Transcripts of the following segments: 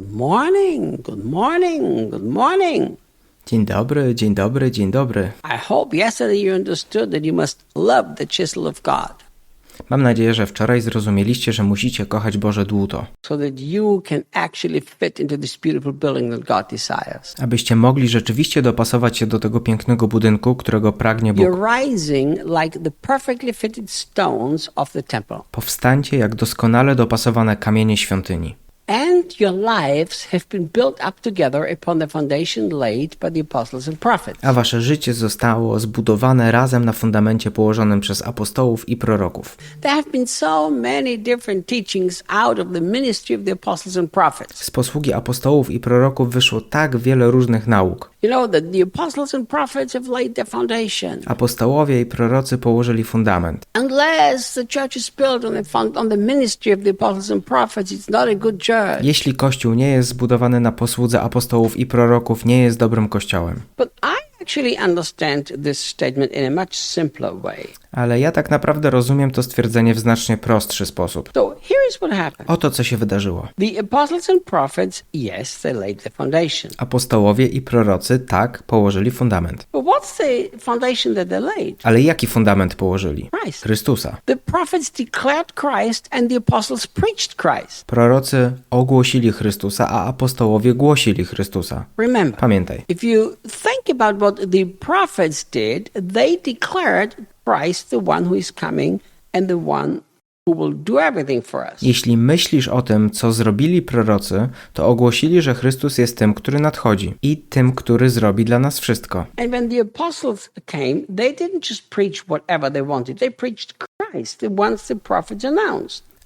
Good morning, good morning, good morning. Dzień dobry, dzień dobry, dzień dobry. I hope yesterday you understood that you must love the chisel of God Mam nadzieję, że wczoraj zrozumieliście, że musicie kochać Boże dłuto, so that you can actually fit into this beautiful building that God desires. abyście mogli rzeczywiście dopasować się do tego pięknego budynku, którego pragnie Bóg. You're rising like the perfectly fitted stones of the temple. Powstańcie jak doskonale dopasowane kamienie świątyni. A wasze życie zostało zbudowane razem na fundamencie położonym przez apostołów i proroków. There have been so many different teachings out of the ministry of the apostles and prophets. Z posługi apostołów i proroków wyszło tak wiele różnych nauk. Apostołowie i prorocy położyli fundament. Unless the church is built on the, fund, on the ministry of the apostles and prophets, it's not a good church. Jeśli kościół nie jest zbudowany na posłudze apostołów i proroków, nie jest dobrym kościołem. But I actually understand this statement in a much simpler way. Ale ja tak naprawdę rozumiem to stwierdzenie w znacznie prostszy sposób. So here. Oto co się wydarzyło. The apostles and prophets, yes, they laid the foundation. Apostołowie i prorocy tak położyli fundament. But what's the foundation that they laid? Ale jaki fundament położyli? Christ. Chrystusa. The prophets declared Christ and the apostles preached Christ. Prorocy ogłosili Chrystusa, a apostołowie głosili Chrystusa. Remember, Pamiętaj, if you think about what the prophets did, they declared Christ the one who is coming and the one jeśli myślisz o tym, co zrobili prorocy, to ogłosili, że Chrystus jest tym, który nadchodzi i tym, który zrobi dla nas wszystko.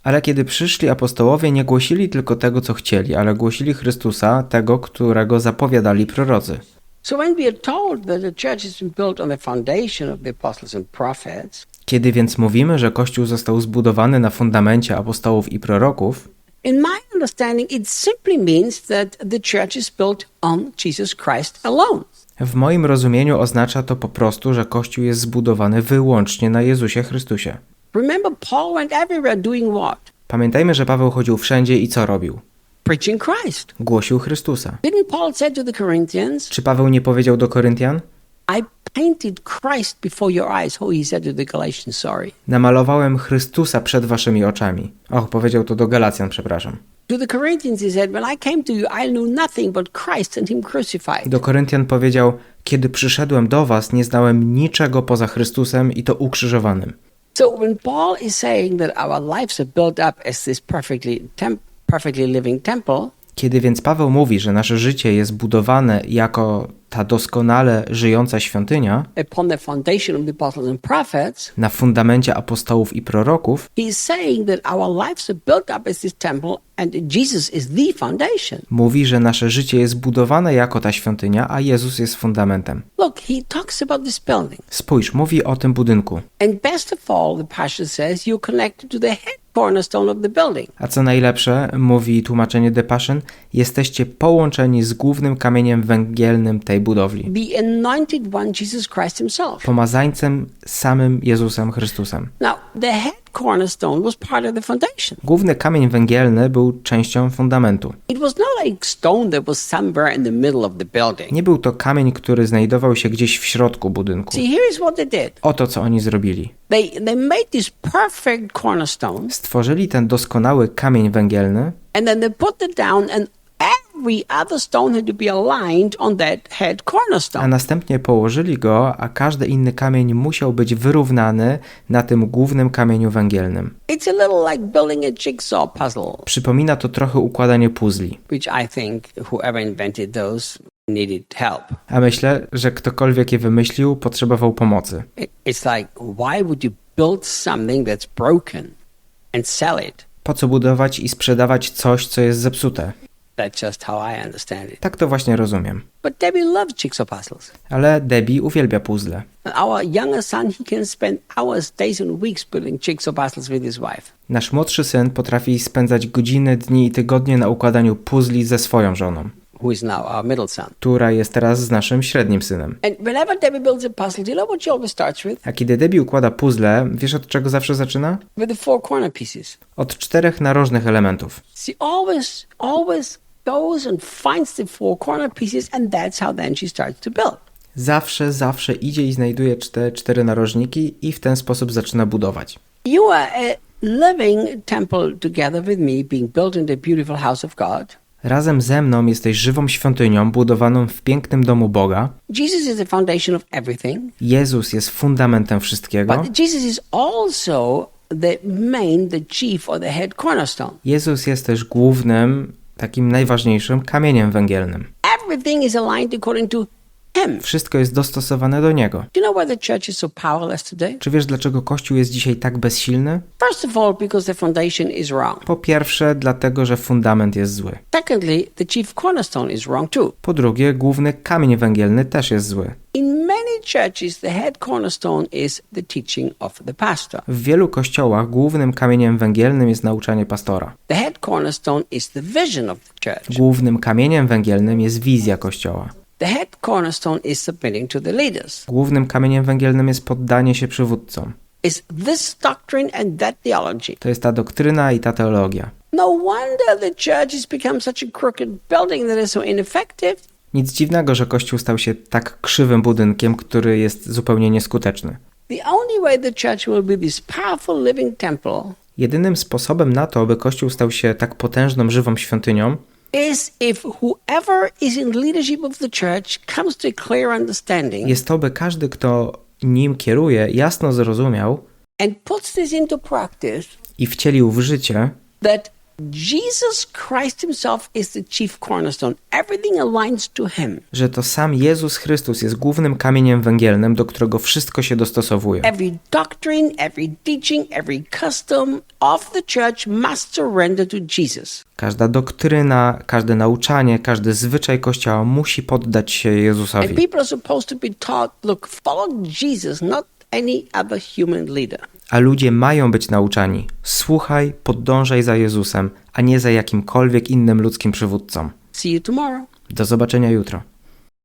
Ale kiedy przyszli apostołowie, nie głosili tylko tego, co chcieli, ale głosili Chrystusa, tego, którego zapowiadali prorocy. So when we are told that the church has been built on the foundation of the apostles and prophets, Kiedy więc mówimy, że Kościół został zbudowany na fundamencie apostołów i proroków, in my understanding, it simply means that the church is built on Jesus Christ alone. w moim rozumieniu oznacza to po prostu, że Kościół jest zbudowany wyłącznie na Jezusie Chrystusie. Remember, Paul went everywhere doing what? Pamiętajmy, że Paweł chodził wszędzie i co robił? Preaching Christ. Głosił Chrystusa. Didn't Paul say to the Corinthians, Czy Paweł nie powiedział do Koryntian? Namalowałem Chrystusa przed waszymi oczami. Och, powiedział to do Galacjan, przepraszam. To the Corinthians, he said, When I came to you, I knew nothing but Christ and him crucified. Do Koryntian powiedział: Kiedy przyszedłem do was, nie znałem niczego poza Chrystusem i to ukrzyżowanym. So when Paul is saying that our lives are built up as this perfectly, perfectly living temple, Kiedy więc Paweł mówi, że nasze życie jest budowane jako ta doskonale żyjąca świątynia, na fundamencie apostołów i proroków, mówi, że nasze życie jest budowane jako ta świątynia, a Jezus jest fundamentem. Spójrz, mówi o tym budynku. And best of all, the pastor says you're connected to the head cornerstone of the building. A co najlepsze, mówi tłumaczenie The Passion, jesteście połączeni z głównym kamieniem węgielnym tej budowli. The anointed one, Jesus Christ himself. Pomazańcem samym Jezusem Chrystusem. Now, the head cornerstone was part of the foundation. Główny kamień węgielny był częścią fundamentu. It was not like stone that was somewhere in the middle of the building. Nie był to kamień, który znajdował się gdzieś w środku budynku. See, here is what they did. Oto co oni zrobili. They they made this perfect cornerstone, Stworzyli ten doskonały kamień węgielny and then they put it down, and a następnie położyli go, a każdy inny kamień musiał być wyrównany na tym głównym kamieniu węgielnym. It's a little like building a jigsaw puzzle, Przypomina to trochę układanie puzli. which I think whoever invented those needed help. A myślę, że ktokolwiek je wymyślił, potrzebował pomocy. It- It's like, why would you build something that's broken and sell it? Po co budować i sprzedawać coś, co jest zepsute? That's just how I understand it. Tak to właśnie rozumiem. But Debbie loves jigsaw puzzles. Ale Debbie uwielbia puzzle. Our younger son, he can spend hours, days, and weeks building jigsaw puzzles with his wife. Nasz młodszy syn potrafi spędzać godziny, dni i tygodnie na układaniu puzli ze swoją żoną, who is now our middle son. która jest teraz z naszym średnim synem. A kiedy Debbie układa puzzle, wiesz od czego zawsze zaczyna? With the four corner pieces. Od czterech narożnych elementów. She always, always goes and finds the four corner pieces, and that's how then she starts to build. Zawsze, zawsze idzie i znajduje te cztery narożniki i w ten sposób zaczyna budować. You are a living temple together with me, being built in the beautiful house of God. Razem ze mną jesteś żywą świątynią budowaną w pięknym domu Boga. Jesus is the foundation of everything, Jezus jest fundamentem wszystkiego. but Jesus is also the main, the chief, or the head cornerstone. Jezus jest też głównym, takim najważniejszym kamieniem węgielnym. Everything is aligned according to. Wszystko jest dostosowane do Niego. Czy wiesz, dlaczego Kościół jest dzisiaj tak bezsilny? Po pierwsze, dlatego, że fundament jest zły. Po drugie, główny kamień węgielny też jest zły. W wielu kościołach głównym kamieniem węgielnym jest nauczanie pastora. Głównym kamieniem węgielnym jest wizja kościoła. The head cornerstone is submitting to the leaders. Głównym kamieniem węgielnym jest poddanie się przywódcom. To jest ta doktryna i ta teologia. No wonder the church has become such a crooked building that is so ineffective. Nic dziwnego, że kościół stał się tak krzywym budynkiem, który jest zupełnie nieskuteczny. Jedynym sposobem na to, aby kościół stał się tak potężną, żywą świątynią, jest to, by każdy, kto nim kieruje, jasno zrozumiał i wcielił w życie, that Jesus Christ himself is the chief cornerstone. Everything aligns to him. że to sam Jezus Chrystus jest głównym kamieniem węgielnym, do którego wszystko się dostosowuje. Every doctrine, every teaching, every custom of the church must surrender to Jesus. Każda doktryna, każde nauczanie, każdy zwyczaj Kościoła musi poddać się And Jezusowi. people are supposed to be taught, look, follow Jesus, not any other human leader. A ludzie mają być nauczani. Słuchaj, podążaj za Jezusem, a nie za jakimkolwiek innym ludzkim przywódcą. See you tomorrow. Do zobaczenia jutro.